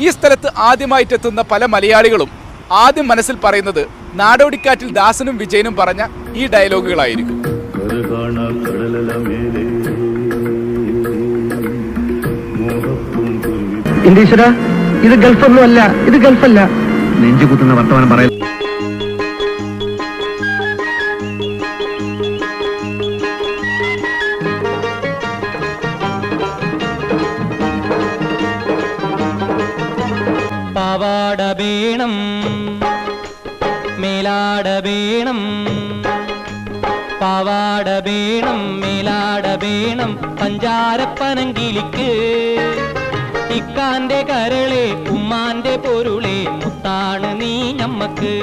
ഈ സ്ഥലത്ത് ആദ്യമായിട്ടെത്തുന്ന പല മലയാളികളും ആദ്യം മനസ്സിൽ പറയുന്നത് നാടോടിക്കാറ്റിൽ ദാസനും വിജയനും പറഞ്ഞ ഈ ഡയലോഗുകളായിരിക്കും. ഇത് ഗൾഫൊന്നും അല്ല ഇത് ഗൾഫല്ല. നെഞ്ചു കുത്തുന്ന വർത്തമാനം പറയാൻ പാവാട വേണം മേലാട വേണം പാവാട വേണം മേലാട വേണം പഞ്ചാരപ്പനങ്കിലിക്ക്. ഇക്കാന്റെ കരളെ ഉമ്മാന്റെ പൊരുളെ മുത്താണ് നീ ഞമ്മക്ക്.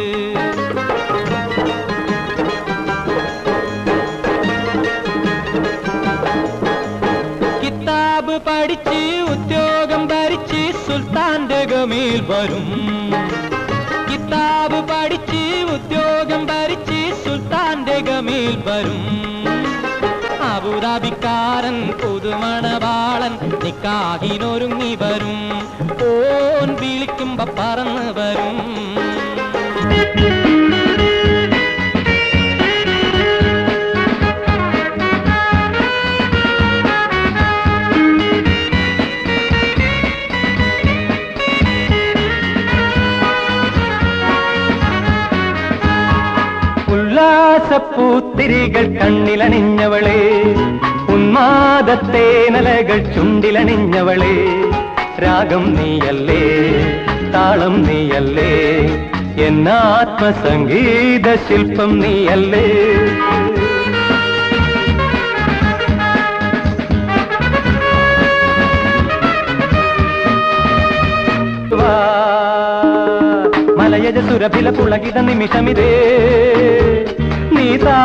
കിതാബ് പഠിച്ച് വരും. കിതാബ് പഠിച്ച് ഉദ്യോഗം ഭരിച്ച് സുൽത്താന്റെ ഗമീൽ വരും. അബുദാബിക്കാരൻ പുതുമണവാളൻ നിക്കാഹിനൊരുങ്ങി വരും. ഓൻ വിളിക്കുമ്പോ പറന്ന് വരും. ഉല്ലാസപ്പൂത്തിരികൾ കണ്ണിലണിഞ്ഞവളെ. ഉന്മാദത്തേനലകൾ ചുണ്ടിലണിഞ്ഞവളെ. രാഗം നീയല്ലേ താളം നീയല്ലേ എന്നാത്മസംഗീത ശില്പം നീയല്ലേ. മലയജ സുരഭില പുളകിത നിമിഷമിതേ. നീതാ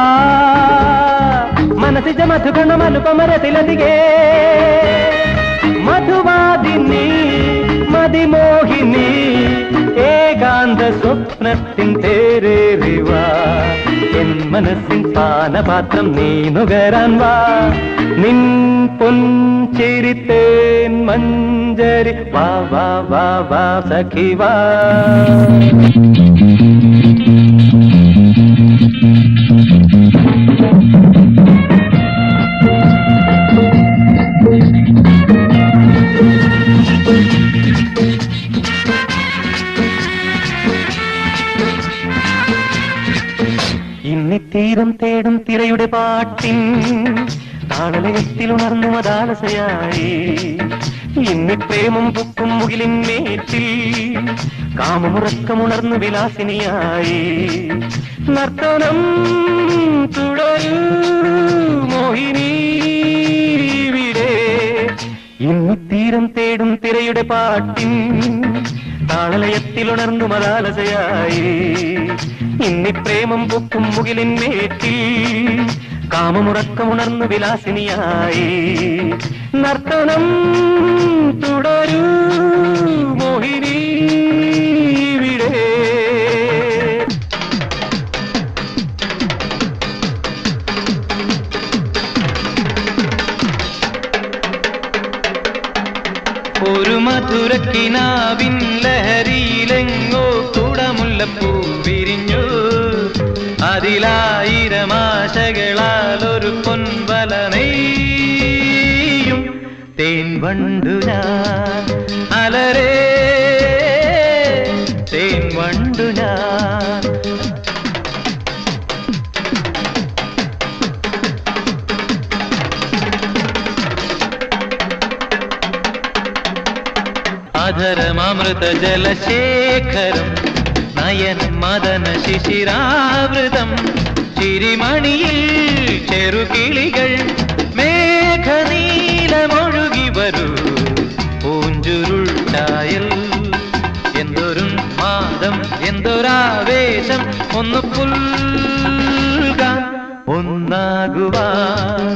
മനസിജ മധുഗണം അനുപമരതിലതികേ മധുവാദിനി മതിമോഹിനി ഏകാന്ത സ്വപ്നത്തിൻ തേരേറിവാ എൻ മനസ്സിൻ പാനപാത്രം നീ നുകരാൻ വാ നിൻ പൊൻചിരിത്തേൻ മഞ്ചരി വാ വാ വാ വാ സഖി ഇന്നിത്തീരം തേടും തിരയുടെ പാട്ടിൻ മതാലസയായി ഇന്ന് പ്രേമം പൊക്കും മുകിലിൻ മേറ്റിൽ കാമമുറക്കമുണർന്നു വിലാസിനിയായി. നർത്തനം തുടരൂ മോഹിനി ഇവിടെ തീരം തേടും തിരയുടെ പാട്ടിൻ താളലയത്തിൽ ഉണർന്നു മതാലസയായി ഇന്നി പ്രേമം പൊക്കും മുകിലിൻ മേറ്റിൽ കാമമുറക്കമുണർന്നു വിലാസിനിയായി. നർത്തനം തുടരൂ മോഹിനി. ഒരു മധുരക്കിനാവിൻ ലഹരിയിലെങ്ങോ കുടമുല്ലപ്പൂ വിരിഞ്ഞു. അതിലായിരമാശകളാൽ ഒരു പൊൻവല നെയ്യും. തേൻ വണ്ടു ഞാൻ അലരേ അധരമൃത ജലശേഖരം നയന മദന ശിശിരാവൃതം ചിരിമണിയിൽ ചെറുകിളികൾ മേഘനീലമൊഴുകി വരൂ പൂഞ്ചുരുൾ ചായൽ എന്തൊരു മാദം എന്തൊരാവേശം ഒന്ന് പുൽകാൻ ഒന്നാകുവാൻ